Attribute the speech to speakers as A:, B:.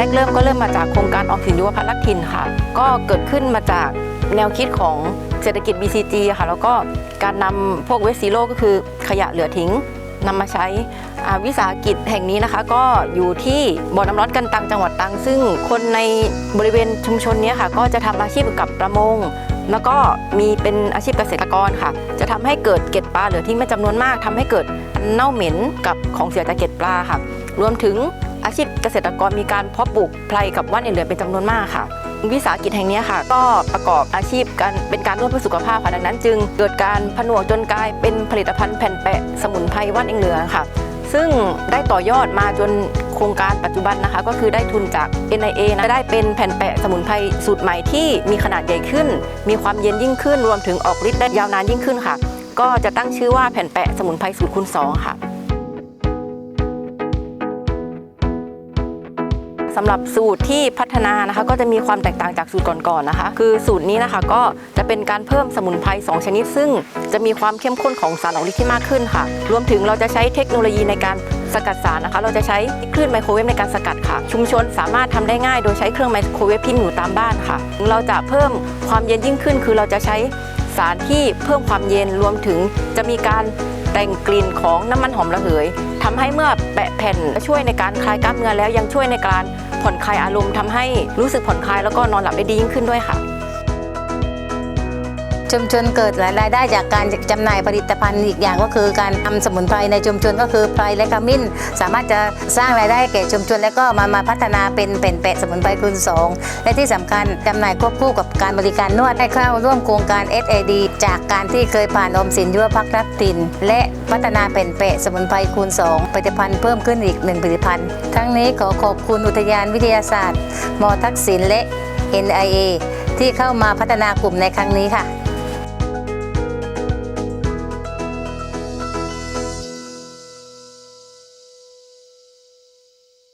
A: แรกเริ่มก็เริ่มมาจากโครงการออมสินยุวพัฒน์รักถิ่นค่ะ ก็เกิดขึ้นมาจากแนวคิดของเศรษฐกิจ BCG ค่ะ แล้วก็การนำพวกเวสซีโลก็คือขยะเหลือทิ้งนำมาใช้อ่าวิสาหกิจแห่งนี้นะคะ ก็อยู่ที่บ่อน้ำร้อนกันตังจังหวัดตัง ซึ่งคนในบริเวณชุมชนนี้ค่ะ ก็จะทำอาชีพกับประมง แล้วก็มีเป็นอาชีพเกษตรกรค่ะ จะทำให้เกิดเก็ดปลาเหลือทิ้งเป็นจำนวนมากทำให้เกิดเน่าเหม็นกับของเสียจากเก็ดปลาค่ะ รวมถึง อาชีพเกษตรกรมีการเพาะปลูกไพรกับว่านเอ็นเหลือเป็นจำนวนมากค่ะ วิสาหกิจแห่งนี้ค่ะ ก็ประกอบอาชีพกันเป็นการร่วมเพื่อสุขภาพค่ะดังนั้น จึงเกิดการผนวกจนกลายเป็นผลิตภัณฑ์แผ่นแปะสมุนไพรว่านเอ็นเหลือค่ะ ซึ่งได้ต่อยอดมาจนโครงการปัจจุบันนะคะ ก็คือได้ทุนจาก NIA นะได้เป็นแผ่นแปะสมุนไพรสูตรใหม่ที่มีขนาดใหญ่ขึ้น มีความเย็นยิ่งขึ้น รวมถึงออกฤทธิ์ได้ยาวนานยิ่งขึ้นค่ะ ก็จะตั้งชื่อว่าแผ่นแปะสมุนไพรสูตรคูณ2ค่ะ สำหรับสูตรที่พัฒนานะคะ ก็จะมีความแตกต่างจากสูตรก่อนๆนะคะ คือสูตรนี้นะคะก็จะเป็นการเพิ่มสมุนไพร2ชนิด ซึ่งจะมีความเข้มข้นของสารออกฤทธิ์ที่มากขึ้นค่ะ รวมถึงเราจะใช้เทคโนโลยีในการสกัดสารนะคะ เราจะใช้คลื่นไมโครเวฟในการสกัดค่ะ ชุมชนสามารถทำได้ง่าย โดยใช้เครื่องไมโครเวฟที่มีอยู่ตามบ้านค่ะ เราจะเพิ่มความเย็นยิ่งขึ้น คือเราจะใช้สารที่เพิ่มความเย็นรวมถึงจะมีการ แต่งกลิ่นของน้ำมันหอมระเหยทำให้เมื่อแปะแผ่นช่วยในการคลายกล้ามเนื้อแล้วยังช่วยในการผ่อนคลายอารมณ์ทำให้รู้สึกผ่อนคลายแล้วก็นอนหลับได้ดียิ่งขึ้นด้วยค่ะ
B: ชุมชนเกิดรายได้จากการจำหน่ายผลิตภัณฑ์อีกอย่างก็คือการทำสมุนไพรในชุมชนก็คือไพรและขมิ้น สามารถจะสร้างรายได้แก่ชุมชน แล้วก็มามาพัฒนาเป็นเป็นแปะสมุนไพรคูณสองและที่สำคัญจำหน่ายควบคู่กับการบริการนวดให้เข้าร่วมโครงการ SAD จากการที่เคยผ่านอมสินยุวพักรักถิ่นและพัฒนาเป็นแปะสมุนไพรคูณสองผลิตภัณฑ์เพิ่มขึ้นอีกหนึ่งผลิตภัณฑ์ ทั้งนี้ขอขอบคุณอุทยานวิทยาศาสตร์มทักษิณและ NIA ที่เข้ามาพัฒนากลุ่มในครั้งนี้ค่ะ